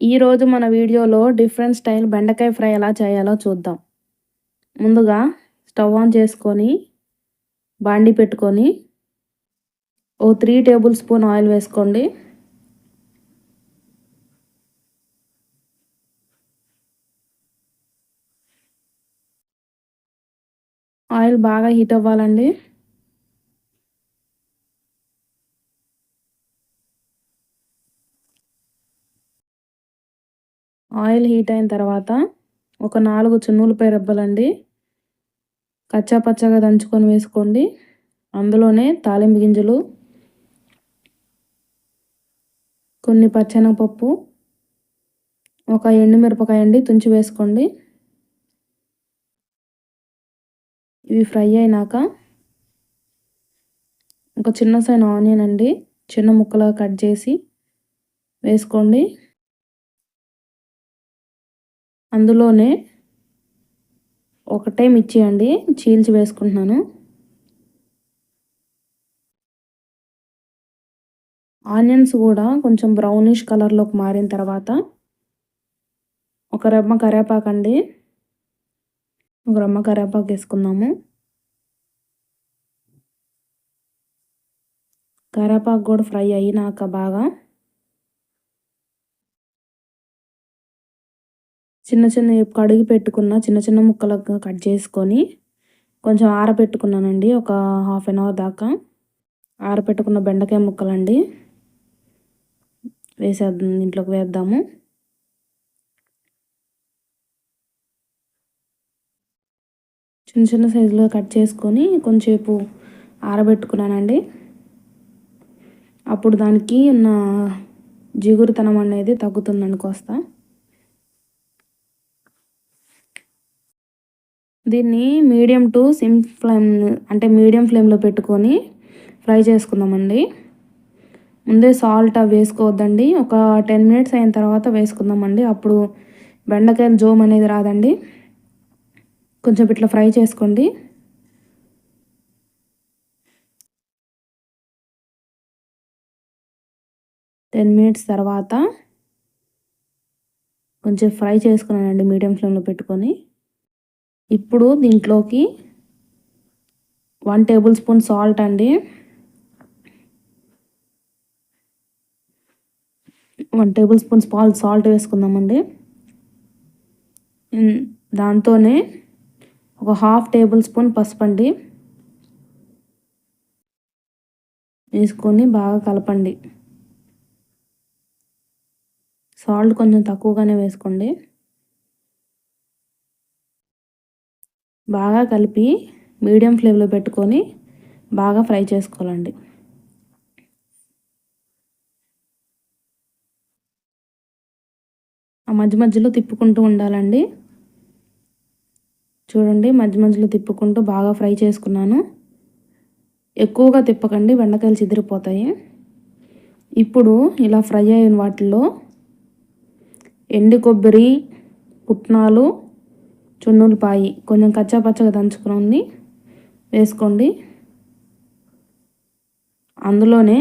ఈరోజు మన వీడియోలో డిఫరెంట్ స్టైల్ బెండకాయ ఫ్రై ఎలా చేయాలో చూద్దాం. ముందుగా స్టవ్ ఆన్ చేసుకొని బాండి పెట్టుకొని ఓ త్రీ టేబుల్ స్పూన్ ఆయిల్ వేసుకోండి. ఆయిల్ బాగా హీట్ అవ్వాలండి. ఆయిల్ హీట్ అయిన తర్వాత ఒక నాలుగు చున్నులపై రెబ్బలండి. కచ్చా పచ్చగా దంచుకొని వేసుకోండి. అందులోనే తాలింపు గింజలు కొన్ని పచ్చెనగపప్పు ఒక ఎండుమిరపకాయ అండి తుంచి వేసుకోండి. ఇవి ఫ్రై అయినాక ఒక చిన్న సైన్ ఆనియన్ అండి చిన్న ముక్కలుగా కట్ చేసి వేసుకోండి. అందులోనే ఒకటే మిర్చి అండి చీల్చి వేసుకుంటున్నాను. ఆనియన్స్ కూడా కొంచెం బ్రౌనిష్ కలర్లోకి మారిన తర్వాత ఒక రెమ్మ కరేపాకు అండి. ఒక రెమ్మ కరేపాకు వేసుకుందాము. కరేపాకు కూడా ఫ్రై అయినాక బాగా చిన్న చిన్న కడిగి పెట్టుకున్న చిన్న చిన్న ముక్కలుగా కట్ చేసుకొని కొంచెం ఆరబెట్టుకున్నానండి ఒక హాఫ్ అన్ అవర్ దాకా ఆరబెట్టుకున్న బెండకాయ ముక్కలండి. వేసేద్దాం ఇంట్లోకి వేద్దాము. చిన్న చిన్న సైజులో కట్ చేసుకొని కొంచెంసేపు ఆరబెట్టుకున్నానండి. అప్పుడు దానికి ఉన్న జిగురుతనం అనేది తగ్గుతుందండి కోస్తా. దీన్ని మీడియం టు సిమ్ ఫ్లేమ్ అంటే మీడియం ఫ్లేమ్లో పెట్టుకొని ఫ్రై చేసుకుందామండి. ముందే సాల్ట్ అవి వేసుకోవద్దండి. ఒక టెన్ మినిట్స్ అయిన తర్వాత వేసుకుందామండి. అప్పుడు బెండకాయలు జోమ్ అనేది రాదండి. కొంచెం ఇట్లా ఫ్రై చేసుకోండి. టెన్ మినిట్స్ తర్వాత కొంచెం ఫ్రై చేసుకున్నానండి మీడియం ఫ్లేమ్లో పెట్టుకొని. ఇప్పుడు దీంట్లోకి వన్ టేబుల్ స్పూన్ సాల్ట్ అండి. వన్ టేబుల్ స్పూన్ స్పాల్ సాల్ట్ వేసుకుందామండి. దాంతోనే ఒక హాఫ్ టేబుల్ స్పూన్ పసుపు అండి వేసుకొని బాగా కలపండి. సాల్ట్ కొంచెం తక్కువగానే వేసుకోండి. బాగా కలిపి మీడియం ఫ్లేమ్లో పెట్టుకొని బాగా ఫ్రై చేసుకోవాలండి. ఆ మధ్య మధ్యలో తిప్పుకుంటూ ఉండాలండి. చూడండి మధ్య మధ్యలో తిప్పుకుంటూ బాగా ఫ్రై చేసుకున్నాను. ఎక్కువగా తిప్పకండి బెండకాయలు చిదిరిపోతాయి. ఇప్పుడు ఇలా ఫ్రై అయిన వాటిల్లో ఎండు కొబ్బరి పుట్నాలు చున్నులపాయి కొంచెం కచ్చా పచ్చగా దంచుకుని వేసుకోండి. అందులోనే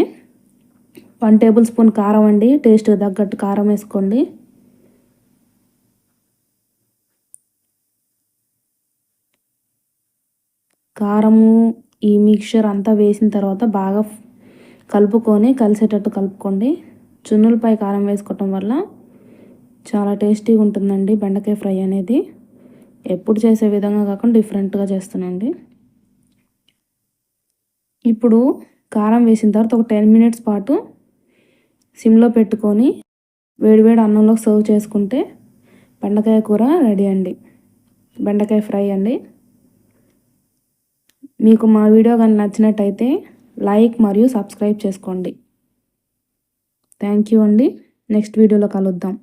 వన్ టేబుల్ స్పూన్ కారం అండి. టేస్ట్కి తగ్గట్టు కారం వేసుకోండి. కారము ఈ మిక్చర్ అంతా వేసిన తర్వాత బాగా కలుపుకొని కలిసేటట్టు కలుపుకోండి. చున్నులపై కారం వేసుకోవటం వల్ల చాలా టేస్టీగా ఉంటుందండి బెండకాయ ఫ్రై అనేది. ఎప్పుడు చేసే విధంగా కాకుండా డిఫరెంట్గా చేస్తానండి. ఇప్పుడు కారం వేసిన తర్వాత ఒక టెన్ మినిట్స్ పాటు సిమ్లో పెట్టుకొని వేడివేడి అన్నంలో సర్వ్ చేసుకుంటే బెండకాయ కూర రెడీ అండి. బెండకాయ ఫ్రై అండి. మీకు మా వీడియో కానీ నచ్చినట్టయితే లైక్ మరియు సబ్స్క్రైబ్ చేసుకోండి. థ్యాంక్ యూ అండి. నెక్స్ట్ వీడియోలో కలుద్దాం.